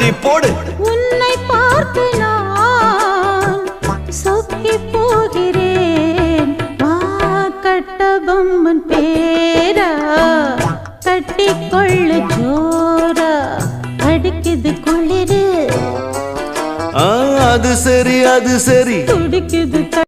அப்படி போடு. உன்னை பார்த்து நான் சொக்கி போகிறேன். வா கட்டபொம்மன் பேரா. கட்டிக்கொள்ளு ஜோரா. அடிக்குது குளிரு. அது சரி அது சரி. துடிக்குது